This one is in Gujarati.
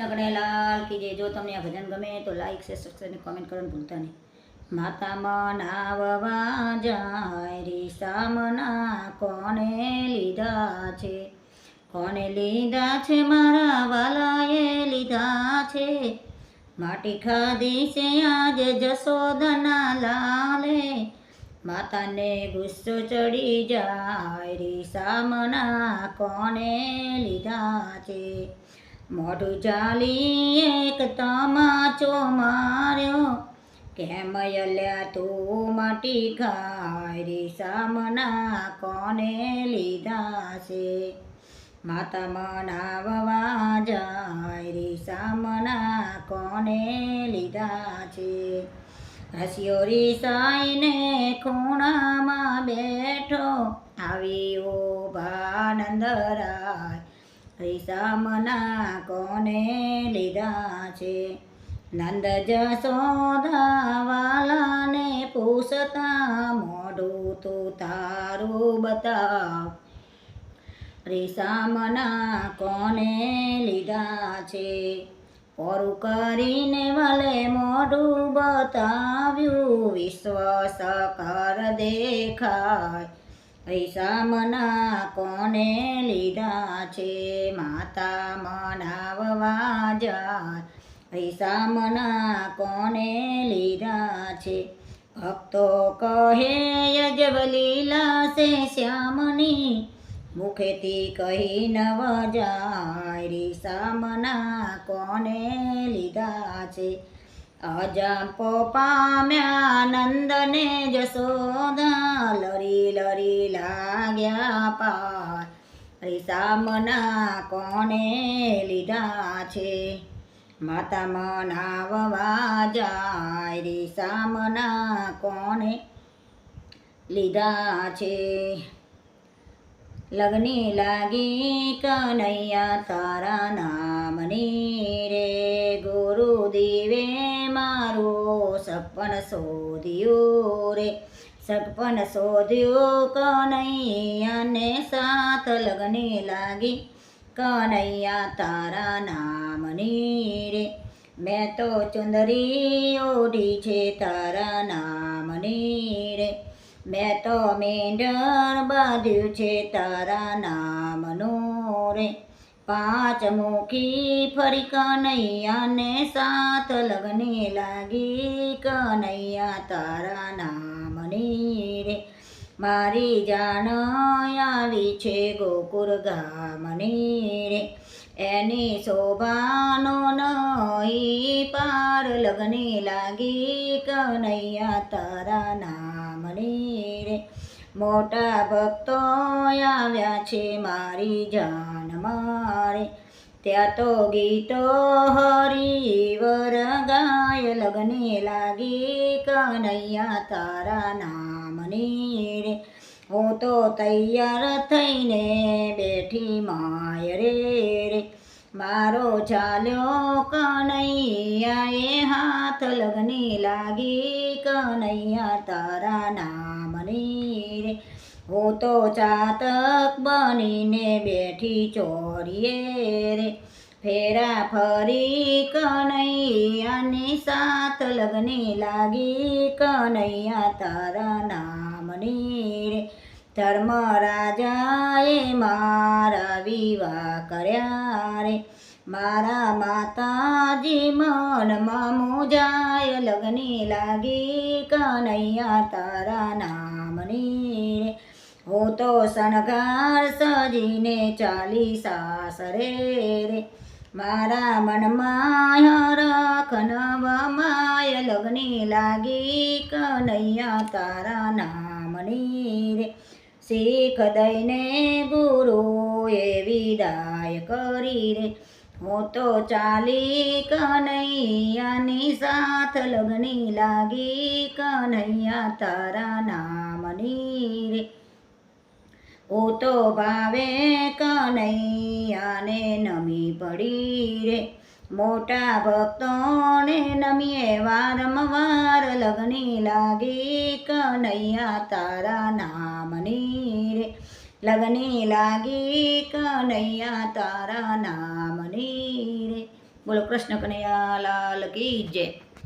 કૃષ્ણ ગણેલાલ કી જો તમને આ ભજન ગમે તો લાઈક શેર સબસ્ક્રાઈબ કોમેન્ટ કરવાનું ભૂલતા નહીં. માતા મનાવવા જાય રી સામના. કોને લીધા છે? કોને લીધા છે? મારા વાલાએ લીધા છે. માટી ખાધી છે આજે જશોદના લાલે. માતાને ગુસ્સો ચડી જાય રી સામના. કોને લીધા છે? મોઢું ચાલી એક તમાચો માર્યો. કેમ અલ્યા તું માટી ખારી, સામના કોને લીધા છે? માતા મનાવવા જાય રી સામના કોને લીધા છે? હસ્યો રીસાઈને ખૂણામાં બેઠો. આવી ઓ નંદરાય મના કોને લીધા છે? નંદ જસોદાવાલાને પૂછતા મોઢું તું તારું બતાવ. રીસામના કોને લીધા છે? પોરું કરીને વલે મોઢું બતાવ્યું, વિશ્વાસ કર દેખાય. રીસામના કોને લીધા છે? માતા મનાવવા જાય રીસામના કોને લીધા છે? ભક્તો કહે યજવલીલા સે શ્યામની. મુખેથી કહી નવ જાય, રીસામના કોને લીધા છે? અજંપો પામ્યા નંદને જશોદા લરી લરી લાગ્યા પાર. રીસામના કોને લીધા છે? માતા મનાવવા જાય. રીસામના કોને લીધા છે? લગ્ની લાગી કનૈયા તારા નામની મારું શોધ્યો રે. સપન શોધ્યો કનૈયાને સાત લગ્ની લાગી. કનૈયા તારા નામની રે. મેં તો ચુંદરી ઓઢી છે તારા નામની રે. મેં તો મેંઢર બાંધ્યું છે તારા નામનું રે. પાંચ મુખી ફરી કનૈયાને સાત લગ્ને લાગી કનૈયા તારા નામની રે. મારી જાણ આવી છે ગોકુર ગામની રે. એની શોભાનો નહીં પાર લગ્ને લાગી કનૈયા તારા નામની રે. મોટા ભક્તો આવ્યા છે મારી જાન મારે. ત્યાં તો ગીતો હરિવર ગાય, લગ્ને લાગી કનૈયા તારા નામની રે હું તો તૈયાર થઈને બેઠી માય રે રે. મારો ચાલ્યો કનૈયાએ હાથ, લગ્ની લાગી કનૈયા તારા નામની હું તો ચાતક બનીને બેઠી ચોરીએ રે. ફેરા ફરી કનૈયાની સાત લગની લાગી કનૈયા તારા નામની રે. ધર્મ રાજાએ મારા વિવાહ કર્યા રે. મારા માતાજી મનમાં મુજાય લગની લાગી કનૈયા તારા નામની રે. હું તો શણગાર સજીને ચાલી સાસરે રે. મારા મનમાં રખ નવમાય લગ્ની લાગી કનૈયા તારા નામની રે. શીખ દઈને ગુરુએ વિદાય કરી રે. હું તો ચાલી કનૈયાની સાથ લગ્ની લાગી કનૈયા તારા નામની રે. તો ભાવે કનૈયાને નમી પડી રે. મોટા ભક્તોને નમીએ વારંવાર લગ્ની લાગી, કનૈયા, તારા નામની રે. લગ્ની લાગી, કનૈયા, તારા નામની રે. બોલો કૃષ્ણ કનૈયા લાલ કી જય.